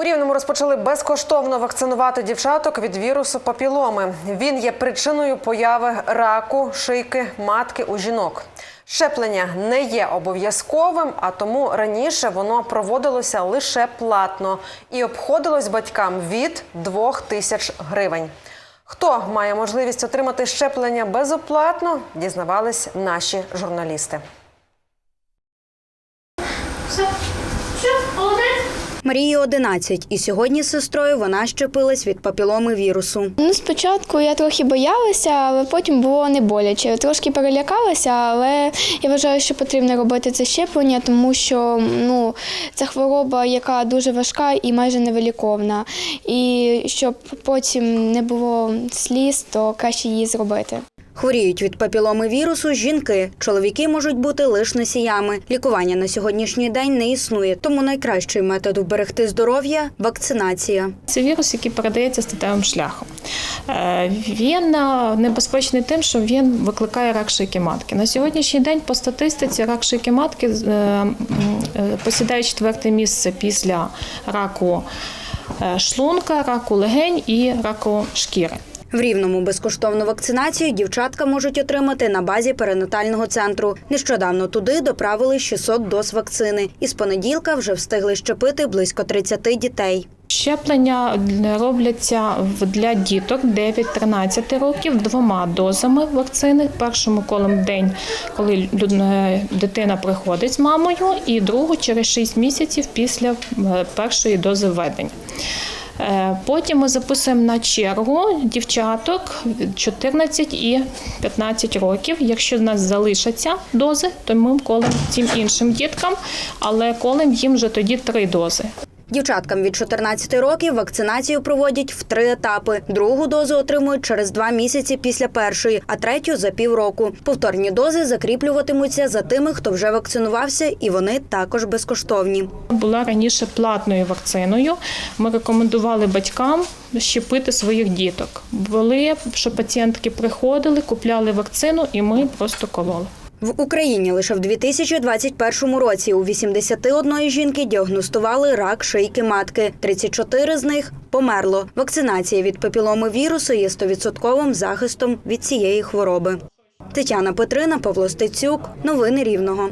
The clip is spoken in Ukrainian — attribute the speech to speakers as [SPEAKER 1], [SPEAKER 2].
[SPEAKER 1] У Рівному розпочали безкоштовно вакцинувати дівчаток від вірусу папіломи. Він є причиною появи раку, шийки, матки у жінок. Щеплення не є обов'язковим, а тому раніше воно проводилося лише платно і обходилось батькам від 2 тисяч гривень. Хто має можливість отримати щеплення безоплатно, дізнавались наші журналісти.
[SPEAKER 2] Все, все, молодець.
[SPEAKER 3] Марії 11, і сьогодні з сестрою вона щепилась від папіломи вірусу.
[SPEAKER 4] Ну, спочатку я трохи боялася, але потім було не боляче. Трошки перелякалася, але я вважаю, що потрібно робити це щеплення, тому що ну, це хвороба, яка дуже важка і майже невиліковна. І щоб потім не було сліз, то краще її зробити.
[SPEAKER 3] Хворіють від папіломи вірусу жінки. Чоловіки можуть бути лише носіями. Лікування на сьогоднішній день не існує, тому найкращий метод вберегти здоров'я вакцинація.
[SPEAKER 5] Це вірус, який передається статевим шляхом. Е, Він е, небезпечний тим, що він викликає рак шийки матки. На сьогоднішній день по статистиці рак шийки матки е, посідає четверте місце після раку шлунка, раку легень і раку шкіри.
[SPEAKER 3] В рівному безкоштовну вакцинацію дівчатка можуть отримати на базі перинатального центру. Нещодавно туди доправили 600 доз вакцини. І з понеділка вже встигли щепити близько 30 дітей.
[SPEAKER 5] Щеплення робляться для діток 9-13 років двома дозами вакцини. Першому колом день, коли е, дитина приходить з мамою, і другу через 6 місяців після е, першої дози введення. Потім ми записуємо на чергу дівчаток 14 і 15 років. Якщо в нас залишаться дози, то ми колем цим іншим діткам, але колем їм вже тоді три дози.
[SPEAKER 3] Дівчаткам від 14 років вакцинацію проводять в три етапи. Другу дозу отримують через два місяці після першої, а третю за півроку. Повторні дози закріплюватимуться за тими, хто вже вакцинувався, і вони також безкоштовні.
[SPEAKER 5] Була раніше платною вакциною. Ми рекомендували батькам щепити своїх діток. Були, що пацієнтки приходили, купляли вакцину, і ми просто кололи.
[SPEAKER 3] В Україні лише в 2021 році у 81 жінки діагностували рак шийки матки. 34 з них померло. Вакцинація від папіломи вірусу є 100% захистом від цієї хвороби. Тетяна Петрина, Павло Стецюк. Новини Рівного.